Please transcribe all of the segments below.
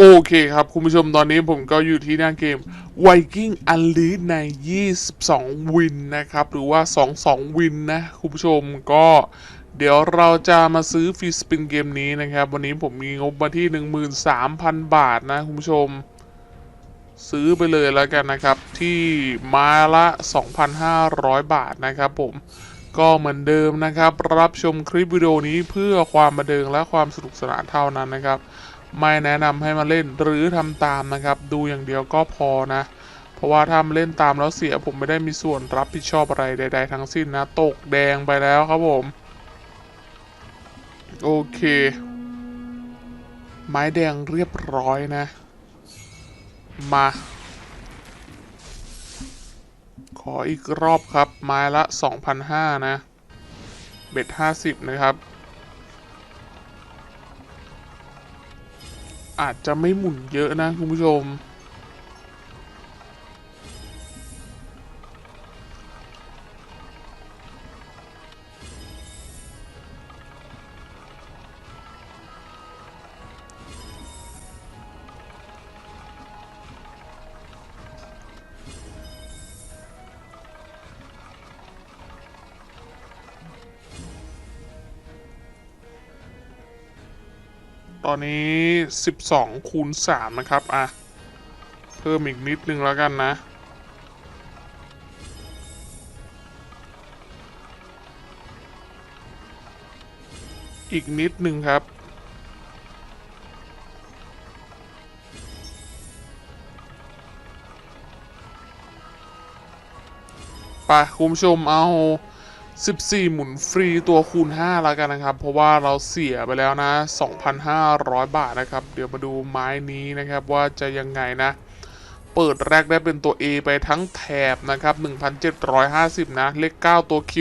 โอเคครับ คุณผู้ชมตอนนี้ผมก็อยู่ที่หน้าเกม Viking Unleashed ใน 22 วินนะครับ หรือว่า 22 วินนะ คุณผู้ชมก็เดี๋ยวเราจะมาซื้อฟรีสปินเกมนี้นะครับ วันนี้ผมมีงบมาที่ 13,000 บาทนะ คุณผู้ชม ซื้อไปเลยแล้วกันนะครับ ที่ม้ละ 2,500 บาทนะครับผมก็เหมือนเดิมนะครับ รับชมคลิปวิดีโอนี้เพื่อความบันเทิงและความสนุกสนานเท่านั้นนะครับ ไม่แนะนำให้มาเล่นหรือทำตามนะครับ ดูอย่างเดียวก็พอนะ เพราะว่าถ้ามาเล่นตามแล้วเสียผมไม่ได้มีส่วนรับผิดชอบอะไรใด ๆ ทั้งสิ้นนะ ตกแดงไปแล้วครับผม โอเค ไม้แดงเรียบร้อยนะ มา ขออีกรอบครับ ไม้ละ 2,500 นะ เบ็ด 50 นะครับ อาจจะไม่หมุนเยอะนะคุณผู้ชม อนนี้ 12 คูณ 3 นะครับ อะ เพิ่มอีกนิดนึงแล้วกันนะอีกนิดนึงครับ ไปคุณผู้ชมเอา 14 หมุนฟรีตัวคูณ 5 แล้วกันนะครับ เพราะว่าเราเสียไปแล้วนะ 2,500 บาทนะครับ เดี๋ยวมาดูไม้นี้นะครับว่าจะยังไงนะ เปิดแรกได้เป็นตัว A ไปทั้งแถบนะครับ 1,750 นะ เลข 9 ตัว Q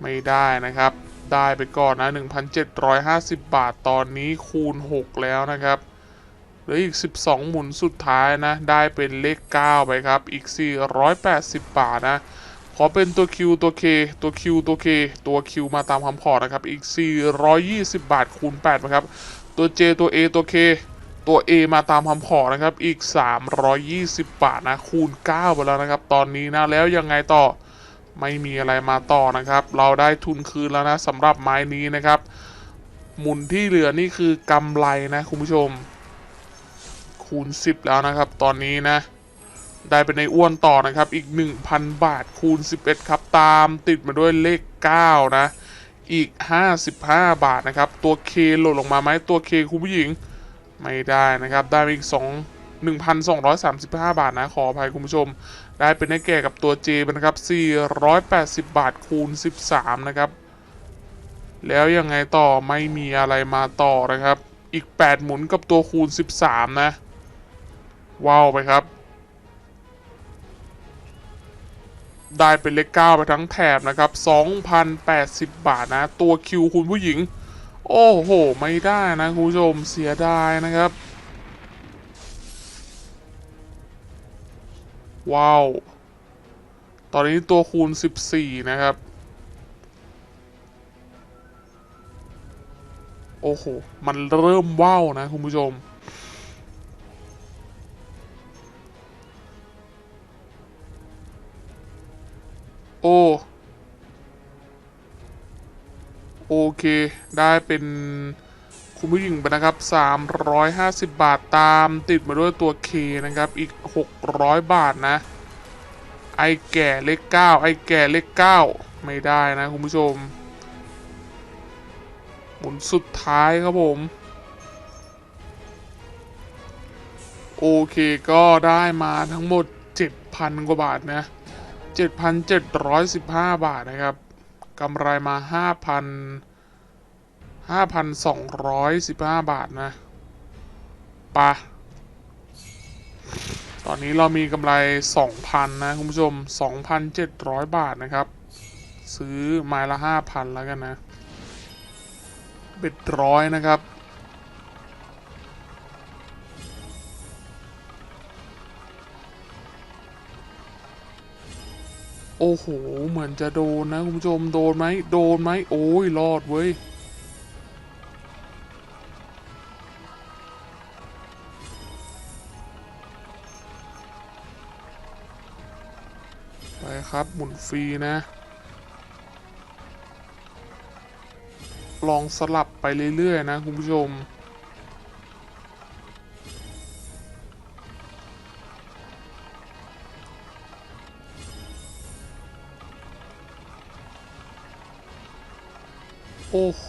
ไม่ได้นะครับ ได้ไปก่อนนะ 1,750 บาทตอนนี้คูณ 6 แล้วนะครับเหลืออีก 12 หมุนสุดท้ายนะ ได้เป็นเลข 9 ไปครับ อีก 480 บาทนะ ขอเป็นตัว Q ตัว K ตัว Q ตัว K ตัว Q มาตามคำขอนะครับ อีก 420 บาทคูณ8นะครับ ตัว J ตัว A ตัว K ตัว A มาตามคำขอนะครับ อีก 320 บาทนะ คูณ9ไปแล้วนะครับ ตอนนี้นะ แล้วยังไงต่อ ไม่มีอะไรมาต่อนะครับ เราได้ทุนคืนแล้วนะสำหรับไม้นี้นะครับ หมุนที่เหลือนี่คือกำไรนะคุณผู้ชม คูณ 10 แล้วนะครับ ตอนนี้นะ ได้เป็นในอ้วนต่อนะครับ อีก 1,000 บาทคูณ 11 ครับ ตามติดมาด้วยเลข 9 นะ อีก 55 บาทนะครับ ตัว K หล่นลงมาไหมตัว K คุณผู้หญิง ไม่ได้นะครับ ได้ไปอีก 2 1,235 บาทนะ ขออภัยคุณผู้ชม ได้เป็นได้แก่กับตัว J นะครับ 480 บาทคูณ 13 นะครับ แล้วยังไงต่อไม่มีอะไรมาต่อนะครับ อีก 8 หมุนกับตัวคูณ 13 นะว้าวไปครับ ได้เป็นเลข9ไปทั้งแถบนะครับ2,080 บาทนะ ตัวคิวคุณผู้หญิง โอ้โห ไม่ได้นะคุณผู้ชมเสียดายนะครับ ว้าว ตอนนี้ตัวคูณ 14 นะครับ โอ้โห มันเริ่มว้าวนะคุณผู้ชม โอโอเค ได้เป็นคุณผู้หญิงไปนะครับ 350 บาทตามติดมาด้วยตัว K นะครับ อีก 600 บาทนะ ไอแก่เลข9ไอแก่เลข9ไม่ได้นะ คุณผู้ชม หมุนสุดท้ายครับผม โอเคก็ได้มาทั้งหมด 7,000 กว่าบาทนะ 7,715 บาทนะครับกำไรมา 5,000 5,215 บาทนะปะตอนนี้เรามีกำไร 2,000 นะคุณผู้ชม 2,700 บาทนะครับ ซื้อไม้ละ 5,000 แล้วกันนะเบ็ดร้อยนะครับ โอ้โห เหมือนจะโดนนะคุณผู้ชม โดนไหม โดนไหม โอ้ย รอดเว้ย ไปครับ หมุนฟรีนะ ลองสลับไปเรื่อย ๆ นะคุณผู้ชม โอ้โห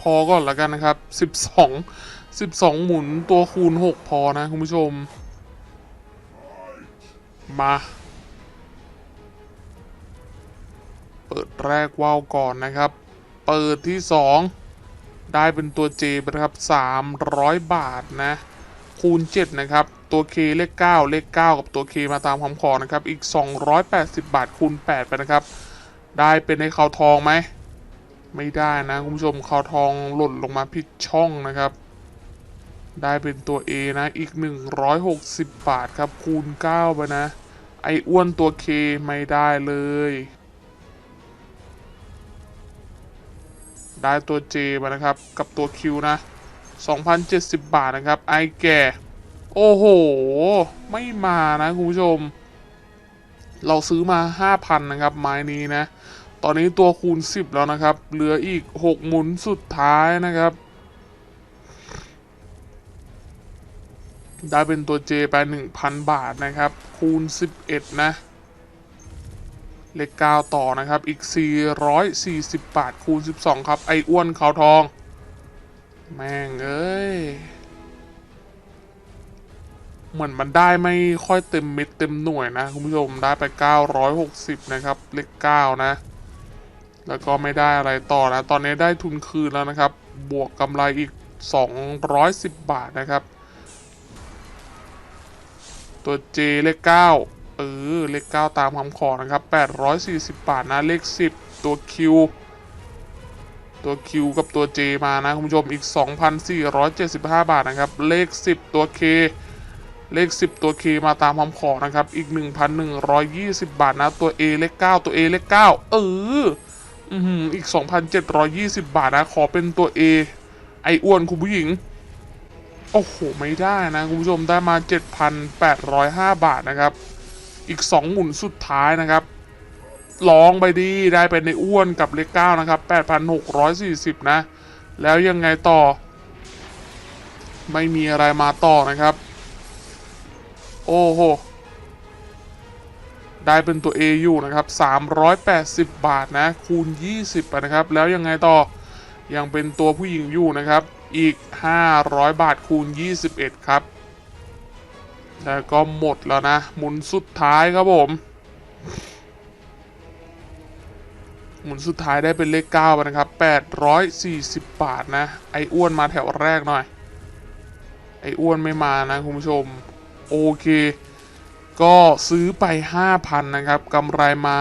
พอก่อนล้วกันนะครับ 12 12 หมุนตัวคูณ 6 พอนะคุณผู้ชม มา เปิดแรกว่าวก่อนนะครับ เปิดที่ 2 ได้เป็นตัว J ไปนะครับ 300 บาทนะ คูณ 7 นะครับตัว K เลข 9 เลข 9 กับตัว K มาตามคำขอนะครับ อีก 280 บาทคูณ 8 ไปนะครับ ได้เป็นให้เขาทองไหม ไม่ได้นะคุณผู้ชมเขาทองหล่นลงมาผิดช่องนะครับ ได้เป็นตัว A นะอีก 160 บาทครับคูณ 9 ไปนะ ไออ้วนตัว K ไม่ได้เลย ได้ตัว J มานะครับ กับตัว Q นะ 2,070 บาทนะครับ ไอแก่ โอ้โห ไม่มานะคุณผู้ชม เราซื้อมา 5,000 นะครับ ไม้นี้นะ ตอนนี้ตัวคูณ 10 แล้วนะครับ เหลืออีก 6 หมุนสุดท้ายนะครับ ได้เป็นตัว J ไป 1,000 บาทนะครับ คูณ 11 นะเลข9ต่อนะครับ อีก 440 บาท คูณ 12 ครับ ไออ้วนเขาทอง แม่งเอ้ย เหมือนมันได้ไม่ค่อยเต็มเม็ดเต็มหน่วยนะ คุณผู้ชมได้ไป 960 นะครับ เลข9นะ แล้วก็ไม่ได้อะไรต่อนะ ตอนนี้ได้ทุนคืนแล้วนะครับ บวกกำไรอีก 210 บาทนะครับ ตัว J เลข9เออเลข 9 ตามคำขอนะครับ 840 บาทนะ เลข 10 ตัว Q ตัว Q กับตัว J มานะ คุณผู้ชมอีก 2,475 บาทนะครับ เลข 10 ตัว K เลข 10 ตัว K มาตามคำขอนะครับ อีก 1,120 บาทนะ ตัว A เลข 9 ตัว A เลข 9 เออ อือหืออีก 2,720 บาทนะ ขอเป็นตัว A ไออ้วนคุณผู้หญิง โอ้โห ไม่ได้นะคุณผู้ชมได้มา 7,805 บาทนะครับ อีก 2 หมุนสุดท้ายนะครับลองไปดีได้เป็นในอ้วนกับเลข9นะครับ 8,640 นะ แล้วยังไงต่อ ไม่มีอะไรมาต่อนะครับ โอ้โห ได้เป็นตัว A อยู่นะครับ 380 บาทนะ คูณ 20ไปนะครับ แล้วยังไงต่อ ยังเป็นตัวผู้หญิงอยู่นะครับ อีก 500 บาทคูณ 21 ครับ แล้วก็หมดแล้วนะ หมุนสุดท้ายครับผม หมุนสุดท้ายได้เป็นเลข9ไปนะครับ 840 บาทนะ ไออ้วนมาแถวแรกหน่อย ไออ้วนไม่มานะคุณผู้ชม โอเค ก็ซื้อไป 5,000 นะครับกำไรมา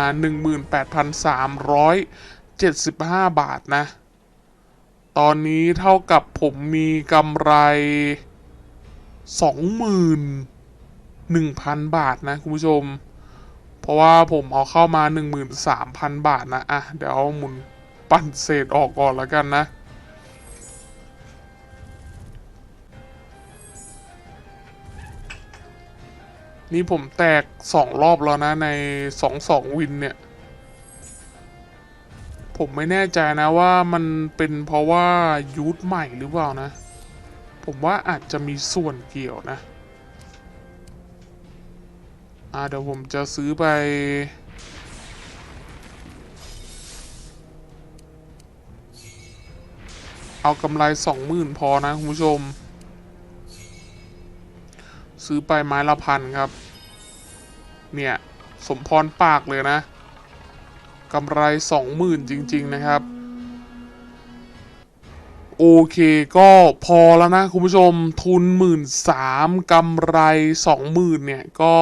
18,375 บาทนะ ตอนนี้เท่ากับผมมีกำไร 21,000 บาทนะ คุณผู้ชม เพราะว่าผมเอาเข้ามา 13,000 บาทนะ อะ เดี๋ยวหมุนปั่นเศษออกก่อนแล้วกันนะ นี่ผมแตกสองรอบแล้วนะในสองสองวินเนี่ย ผมไม่แน่ใจนะว่ามันเป็นเพราะว่ายูทใหม่หรือเปล่านะ ผมว่าอาจจะมีส่วนเกี่ยวนะ อ่าเดี๋ยวผมจะซื้อไป เอากำไรสองหมื่นพอนะคุณผู้ชม ซื้อไปไม้ละพันครับ เนี่ย สมพรปากเลยนะกำไรสองหมื่นจริง ๆ นะครับ โอเคก็พอแล้วนะ คุณผู้ชมทุนหมื่นสามกำไรสองหมื่นเนี่ย ก็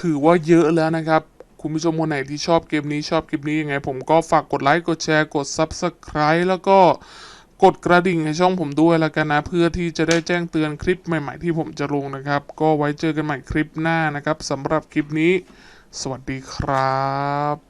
ถือว่าเยอะแล้วนะครับ คุณผู้ชมคนไหนที่ชอบเกมนี้ชอบคลิปนี้ยังไง ผมก็ฝากกดไลค์ กดแชร์ กด Subscribe แล้วก็ กดกระดิ่งให้ช่องผมด้วยแล้วกันนะ เพื่อที่จะได้แจ้งเตือนคลิปใหม่ ๆ ที่ผมจะลงนะครับ ก็ไว้เจอกันใหม่คลิปหน้านะครับสำหรับคลิปนี้ สวัสดีครับ